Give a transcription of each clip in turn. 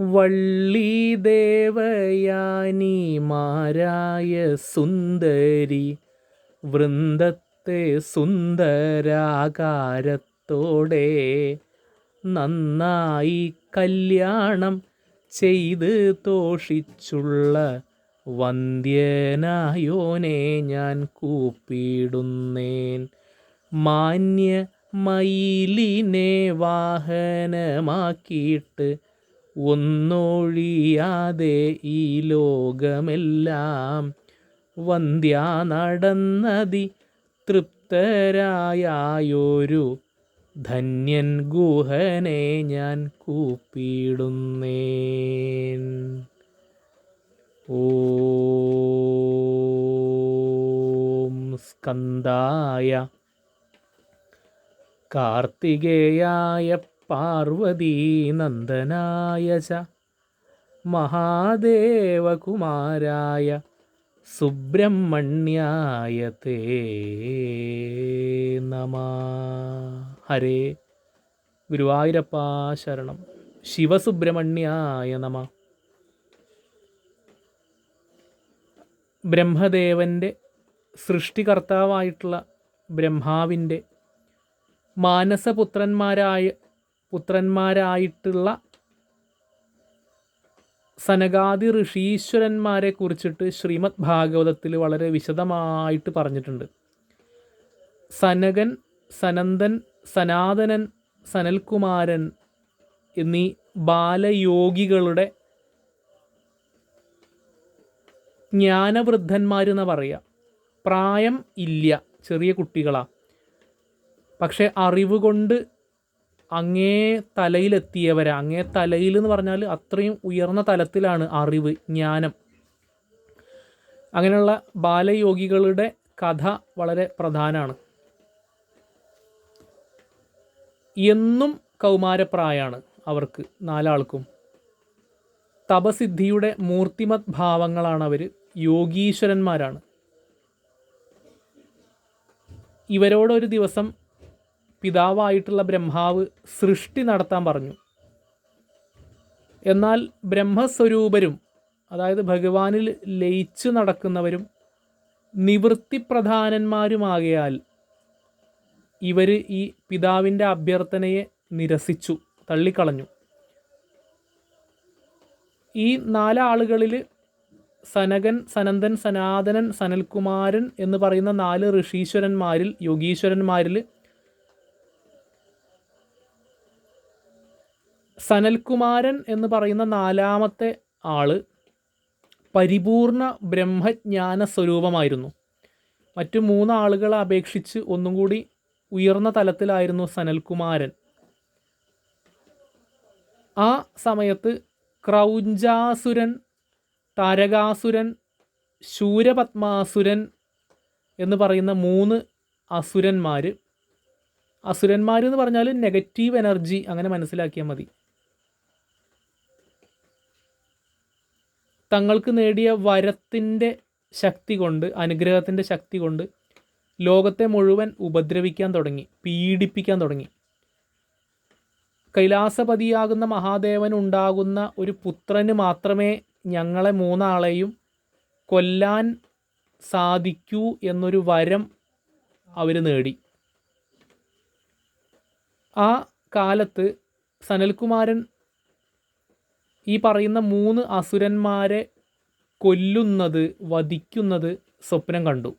വള്ളി ദേവയാനി മാരായ സുന്ദരി വൃന്ദത്തെ സുന്ദരാകാരത്തോടെ നന്നായി കല്യാണം ചെയ്ത് തോഷിച്ചുള്ള വന്ധ്യനായോനെ ഞാൻ കൂപ്പിടുന്നേൻ. മാന്യ മയിലിനെ വാഹനമാക്കിയിട്ട് ഒന്നൊഴിയാതെ ഈ ലോകമെല്ലാം വന്ധ്യ നടന്നതി തൃപ്തരായൊരു ധന്യൻ ഗുഹനെ ഞാൻ കൂപ്പിടുന്നേൻ. ഓം സ്കന്ദായ കാർത്തികേയായ പാർവതീ നന്ദനായ ച മഹാദേവകുമാരായ സുബ്രഹ്മണ്യായ തേ നമ. ഹരേ ഗുരുവായൂരപ്പ ശരണം. ശിവസുബ്രഹ്മണ്യായ നമ. ബ്രഹ്മദേവന്റെ സൃഷ്ടികർത്താവായിട്ടുള്ള ബ്രഹ്മാവിന്റെ മാനസപുത്രന്മാരായ പുത്രന്മാരായിട്ടുള്ള സനകാദി ഋഷീശ്വരന്മാരെ കുറിച്ചിട്ട് ശ്രീമദ് ഭാഗവതത്തിൽ വളരെ വിശദമായിട്ട് പറഞ്ഞിട്ടുണ്ട്. സനകൻ സനന്ദൻ സനാതനൻ സനൽകുമാരൻ എന്നീ ബാലയോഗികളുടെ ജ്ഞാനവൃദ്ധന്മാരെന്ന് പറയുക പ്രായം ഇല്ല ചെറിയ കുട്ടികളാണ് പക്ഷേ അറിവ് കൊണ്ട് അങ്ങേ തലയിലെത്തിയവരെ. അങ്ങേ തലയിൽ എന്ന് പറഞ്ഞാൽ അത്രയും ഉയർന്ന തലത്തിലാണ് അറിവ് ജ്ഞാനം. അങ്ങനെയുള്ള ബാലയോഗികളുടെ കഥ വളരെ പ്രധാനമാണ് എന്നും കൗമാരപ്രായമാണ് അവർക്ക് നാലാൾക്കും. തപസിദ്ധിയുടെ മൂർത്തിമത് ഭാവങ്ങളാണ് അവർ യോഗീശ്വരന്മാരാണ്. ഇവരോടൊരു ദിവസം പിതാവായിട്ടുള്ള ബ്രഹ്മാവ് സൃഷ്ടി നടത്താൻ പറഞ്ഞു. എന്നാൽ ബ്രഹ്മസ്വരൂപരും അതായത് ഭഗവാനിൽ ലയിച്ചു നടക്കുന്നവരും നിവൃത്തിപ്രധാനന്മാരുമാകയാൽ ഇവർ ഈ പിതാവിന്റെ അഭ്യർത്ഥനയെ നിരസിച്ചു തള്ളിക്കളഞ്ഞു. ഈ നാലാളുകളിൽ സനകൻ സനന്ദൻ സനാതനൻ സനൽകുമാരൻ എന്ന് പറയുന്ന നാല് ഋഷീശ്വരന്മാരിൽ യോഗീശ്വരന്മാരിൽ സനൽകുമാരൻ എന്ന് പറയുന്ന നാലാമത്തെ ആൾ പരിപൂർണ ബ്രഹ്മജ്ഞാന സ്വരൂപമായിരുന്നു. മറ്റു മൂന്ന് ആളുകളെ അപേക്ഷിച്ച് ഒന്നും കൂടി ഉയർന്ന തലത്തിലായിരുന്നു സനൽകുമാരൻ. ആ സമയത്ത് ക്രൗഞ്ചാസുരൻ താരകാസുരൻ ശൂരപത്മാസുരൻ എന്ന് പറയുന്ന മൂന്ന് അസുരന്മാർ അസുരന്മാർ എന്ന് പറഞ്ഞാൽ നെഗറ്റീവ് എനർജി അങ്ങനെ മനസ്സിലാക്കിയാൽ മതി. തങ്ങൾക്ക് നേടിയ വരത്തിന്റെ ശക്തി കൊണ്ട് അനുഗ്രഹത്തിന്റെ ശക്തി കൊണ്ട് ലോകത്തെ മുഴുവൻ ഉപദ്രവിക്കാൻ തുടങ്ങി പീഡിപ്പിക്കാൻ തുടങ്ങി. കൈലാസപതിയാകുന്ന മഹാദേവൻ ഉണ്ടാകുന്ന ഒരു പുത്രന് മാത്രമേ ഞങ്ങളെ മൂന്നാളെയും കൊല്ലാൻ സാധിക്കൂ എന്നൊരു വരം അവർ നേടി. ആ കാലത്ത് സനൽകുമാരൻ ഈ പറയുന്ന മൂന്ന് അസുരന്മാരെ കൊല്ലുന്നത് വധിക്കുന്നത് സ്വപ്നം കണ്ടു.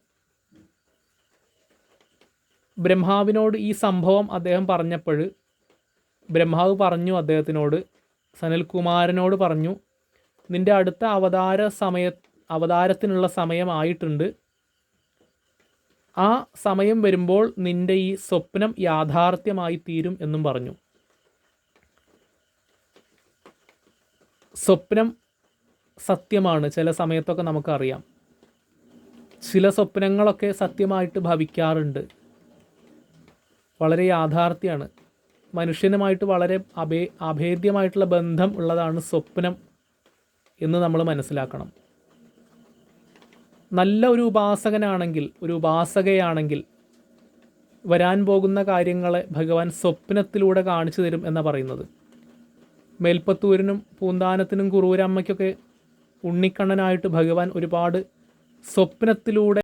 ബ്രഹ്മാവിനോട് ഈ സംഭവം അദ്ദേഹം പറഞ്ഞപ്പോൾ ബ്രഹ്മാവ് പറഞ്ഞു അദ്ദേഹത്തിനോട് സനൽകുമാരനോട് പറഞ്ഞു നിന്റെ അടുത്ത അവതാര സമയ അവതാരത്തിനുള്ള സമയമായിട്ടുണ്ട്. ആ സമയം വരുമ്പോൾ നിന്റെ ഈ സ്വപ്നം യാഥാർത്ഥ്യമായി തീരും എന്നും പറഞ്ഞു. സ്വപ്നം സത്യമാണ്. ചില സമയത്തൊക്കെ നമുക്കറിയാം. ചില സ്വപ്നങ്ങളൊക്കെ സത്യമായിട്ട് ഭവിക്കാറുണ്ട്. വളരെ യാഥാർത്ഥ്യമാണ് മനുഷ്യനുമായിട്ട് വളരെ അഭേ അഭേദ്യമായിട്ടുള്ള ബന്ധം ഉള്ളതാണ് സ്വപ്നം എന്ന് നമ്മൾ മനസ്സിലാക്കണം. നല്ല ഒരു ഉപാസകനാണെങ്കിൽ ഒരു ഉപാസകയാണെങ്കിൽ വരാൻ പോകുന്ന കാര്യങ്ങളെ ഭഗവാൻ സ്വപ്നത്തിലൂടെ കാണിച്ചു തരും എന്നാണ് പറയുന്നത്. മേൽപ്പത്തൂരിനും പൂന്താനത്തിനും കുറൂരമ്മയ്ക്കൊക്കെ ഉണ്ണിക്കണ്ണനായിട്ട് ഭഗവാൻ ഒരുപാട് സ്വപ്നത്തിലൂടെ